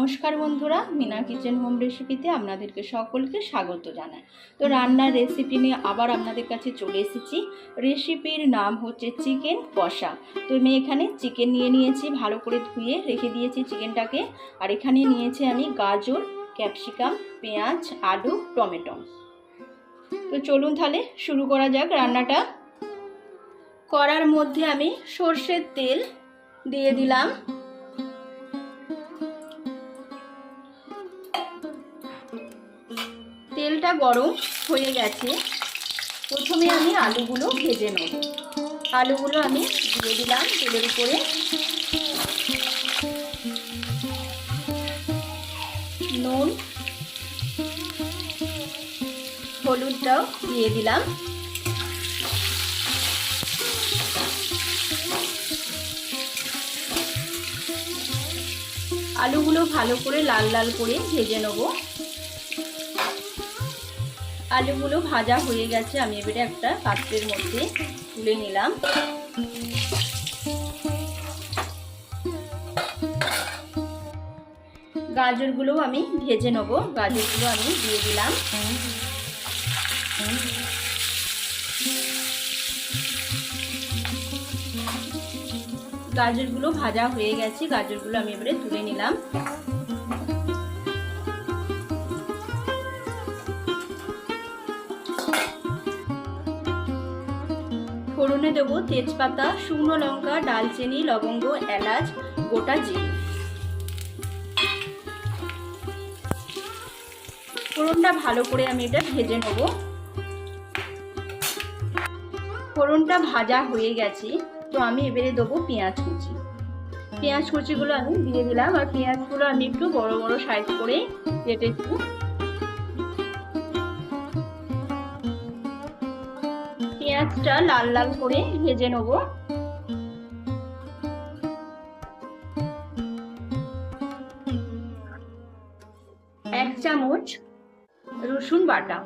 নমস্কার বন্ধুরা, Mina kitchen home রেসিপিতে আপনাদেরকে সকলকে স্বাগত জানাই। তো রান্নার রেসিপি নিয়ে আবার আপনাদের কাছে চলে এসেছি। রেসিপির নাম হচ্ছে চিকেন কষা। তো আমি এখানে চিকেন নিয়ে নিয়েছি, ভালো করে ধুয়ে রেখে দিয়েছি চিকেনটাকে। আর এখানে নিয়েছি আমি গাজর, ক্যাপসিকাম, পেঁয়াজ, আলু, টমেটো। তো চলুন তাহলে শুরু করা যাক রান্নাটা। করার মধ্যে আমি সর্ষের তেল দিয়ে দিলাম। গরম হয়ে গেছে, প্রথমে আমি আলুগুলো ভেজে নেব। আলুগুলো আমি দিয়ে দিলাম তেলের উপরে। নুন, হলুদটাও দিয়ে দিলাম। আলুগুলো ভালো করে লাল লাল করে ভেজে নেব। আলুগুলো ভাজা হয়ে গেছে, আমি এবারে একটা পাত্রের মধ্যে তুলে নিলাম। গাজরগুলো আমি ভেজে নেব, গাজরগুলো আমি দিয়ে দিলাম। গাজরগুলো ভাজা হয়ে গেছে, গাজরগুলো আমি এবারে তুলে নিলাম। ফোড়নে দেবো তেজপাতা, শুকনো লঙ্কা, ডালচিনি, লবঙ্গ, এলাচ, গোটা জিরে। ফোড়নটা ভালো করে আমি এটা ভেজে নেব। ফোড়নটা ভাজা হয়ে গেছে, তো আমি এবারে দেবো পেঁয়াজ কুচি। পেঁয়াজ কুচিগুলো আমি দিয়ে দিলাম, আর পেঁয়াজগুলো আমি একটু বড় বড় সাইজ করে কেটেছি পেঁয়াজটা লাল লাল করে ভেজে নেব। এক চামচ রসুন বাটা।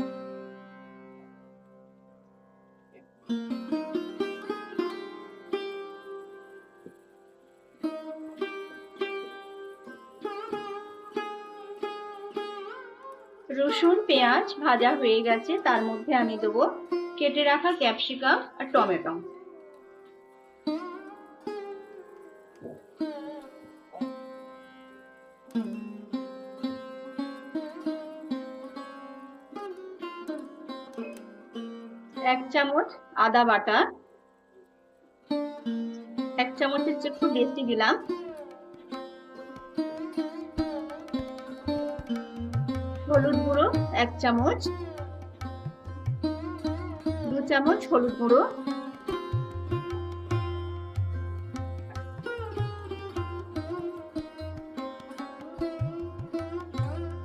রসুন, পেঁয়াজ ভাজা হয়ে গেছে, তার মধ্যে আমি দেবো কেটে রাখা ক্যাপসিকাম আর টমেটো। এক চামচ আদা বাটা। এক চামচ হচ্ছে একটু বেশি দিলাম। হলুদ গুঁড়ো এক চামচ। চামচ হলুদ গুঁড়ো।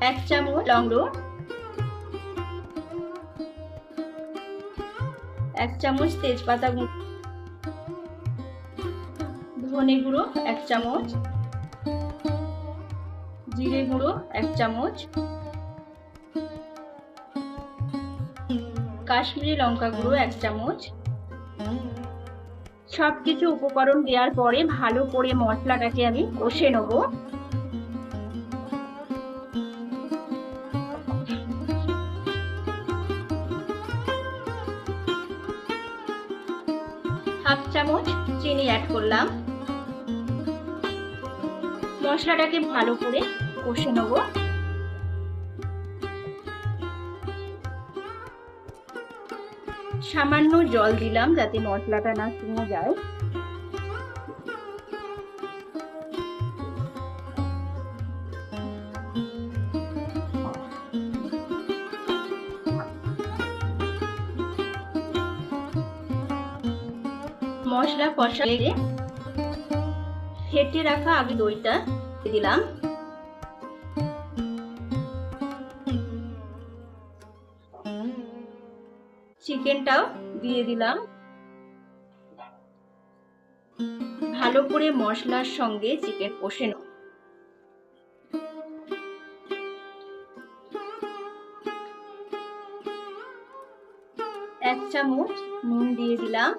এক চামচ লঙ্গ এক চামচ তেজপাতা গুঁড়ো। ধনে গুঁড়ো এক চামচ। জিরে গুঁড়ো এক চামচ। কাশ্মীরি লঙ্কা গুঁড়ো এক চামচ। সব কিছু উপকরণ দেওয়ার পরে ভালো করে মশলাটাকে আমি কষে নেব। হাফ চামচ চিনি অ্যাড করলাম। মশলাটাকে ভালো করে কষে নেব। সামান্য জল দিলাম যাতে মশলাটা না শুনে যায়। মশলা কষা ফেটে রাখা আগে দইটা দিলাম। চিকেনটাও দিয়ে দিলাম। ভালো করে মশলার সঙ্গে চিকেন কষে নাও। এক চামচ নুন দিয়ে দিলাম।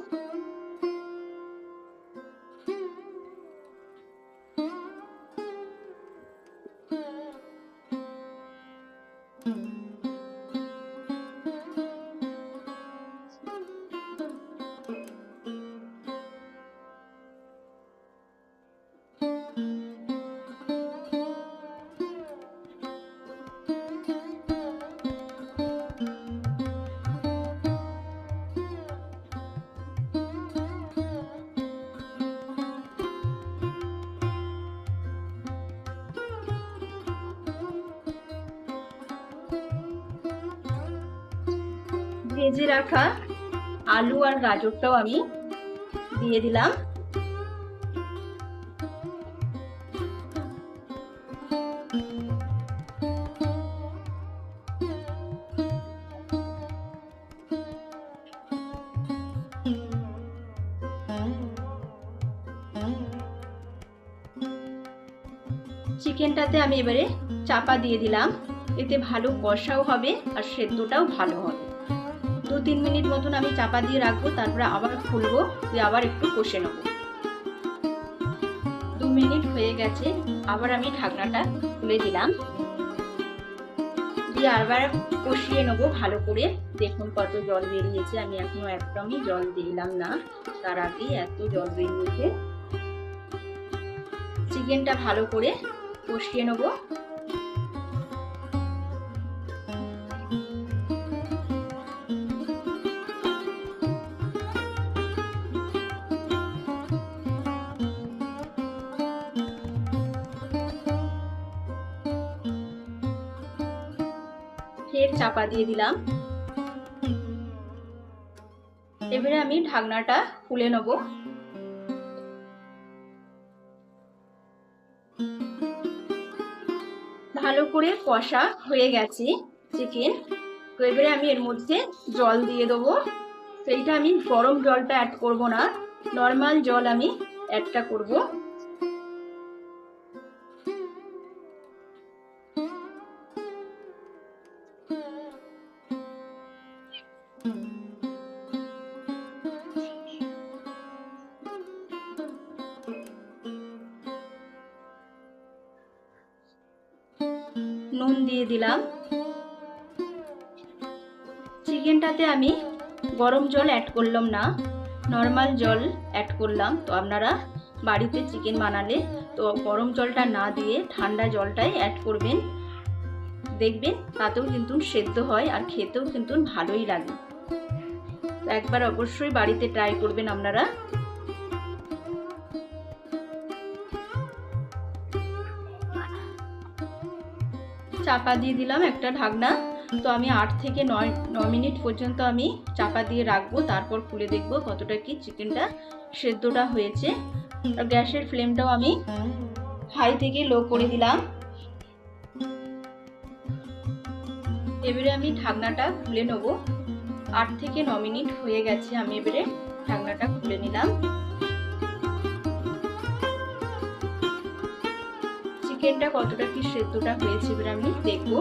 ভেজে রাখা আলু আর গাজরটাও আমি দিয়ে দিলাম। চিকেনটাতে আমি এবারে চাপা দিয়ে দিলাম। এতে ভালো কষাও হবে আর সেদ্ধটাও ভালো হবে। তিন মিনিট মতন আমি চাপা দিয়ে রাখব, তারপরে আবার খুলবো, দিয়ে আবার একটু কষে নেব। দু মিনিট হয়ে গেছে, আবার আমি ঢাকনাটা খুলে দিলাম। দিয়ে আবার কষিয়ে নেব ভালো করে। দেখুন কত জল বেরিয়েছে, আমি এখনও একদমই জল দিলাম না, তার আগেই এত জল বেরিয়েছে। চিকেনটা ভালো করে কষিয়ে নেব। ফের চাপা দিয়ে দিলাম। এবারে আমি ঢাকনাটা খুলে নেব। ভালো করে কষা হয়ে গেছে চিকেন। তো এবারে আমি এর মধ্যে জল দিয়ে দেবো। সেইটা আমি গরম জলটা অ্যাড করব না। নর্মাল জল আমি অ্যাডটা করব। নুন দিয়ে দিলাম। চিকেনটাতে আমি গরম জল অ্যাড করলাম না। নর্মাল জল অ্যাড করলাম। তো আপনারা বাড়িতে চিকেন বানালে তো গরম জলটা না দিয়ে ঠান্ডা জলটাই অ্যাড করবেন। দেখবেন তাতেও কিন্তু সেদ্ধ হয় আর খেতেও কিন্তু ভালোই লাগে। একবার অবশ্যই বাড়িতে ট্রাই করবেন আপনারা। চাপা দিয়ে দিলাম একটা ঢাকনা। তো আমি আট থেকে নয়, ন মিনিট পর্যন্ত আমি চাপা দিয়ে রাখব, তারপর খুলে দেখব কতটা কি চিকেনটা সেদ্ধটা হয়েছে। গ্যাসের ফ্লেমটাও আমি হাই থেকে লো করে দিলাম। এবারে আমি ঢাকনাটা খুলে নেব। আট থেকে ন মিনিট হয়ে গেছে, আমি এবারে ঢাকনাটা খুলে নিলাম। চিকেনটা কতটা কি সেদ্ধটা হয়েছে এবারে আমি দেখব।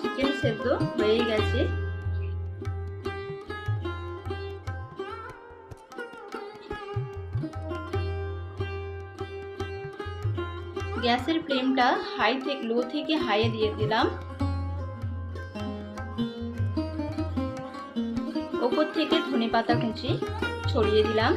চিকেন সেদ্ধ হয়ে গেছে। গ্যাসের ফ্লেমটা হাই থেকে, লো থেকে হাইয়ে দিয়ে দিলাম। ওপর থেকে ধনে পাতা কুচি ছড়িয়ে দিলাম।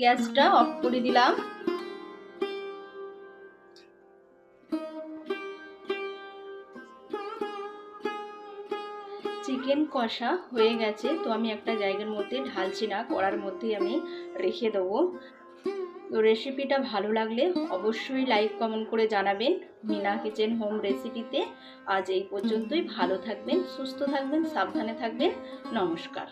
গ্যাসটা অফ করে দিলাম। চিকেন কষা হয়ে গেছে, তো আমি একটা জায়গার মধ্যে ঢালছি না, কড়ার মধ্যেই আমি রেখে দেবো। তো রেসিপিটা ভালো লাগলে অবশ্যই লাইক কমেন্ট করে জানাবেন মিনা কিচেন হোম রেসিপিতে আজ এই পর্যন্তই, ভালো থাকবেন, সুস্থ থাকবেন, সাবধানে থাকবেন, নমস্কার।